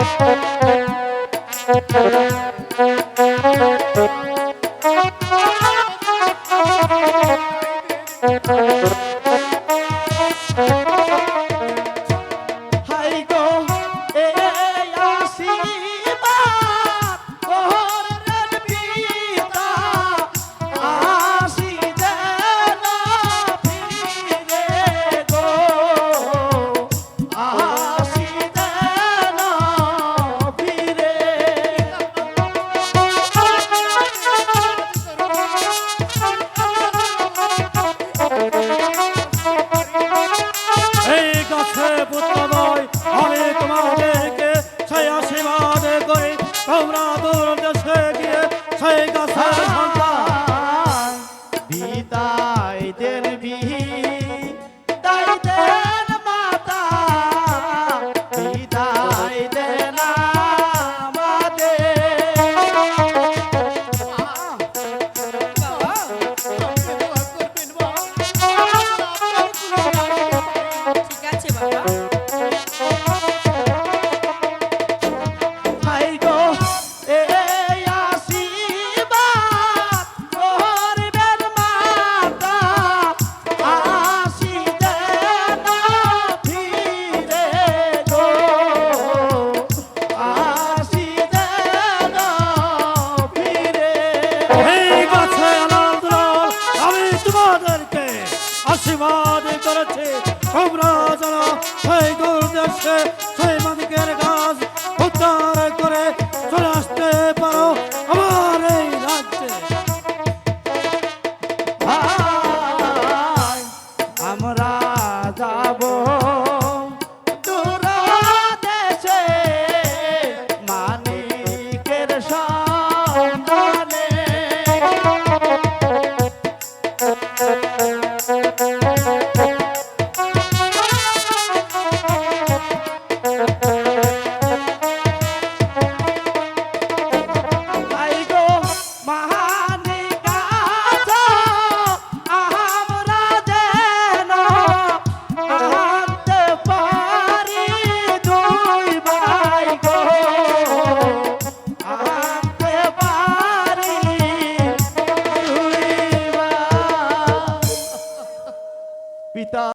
High গিয়ে সেই আশীর্বাদ করেছে। আমরা যারা সেই দূর দেশে সেই মালিকের গান পিতা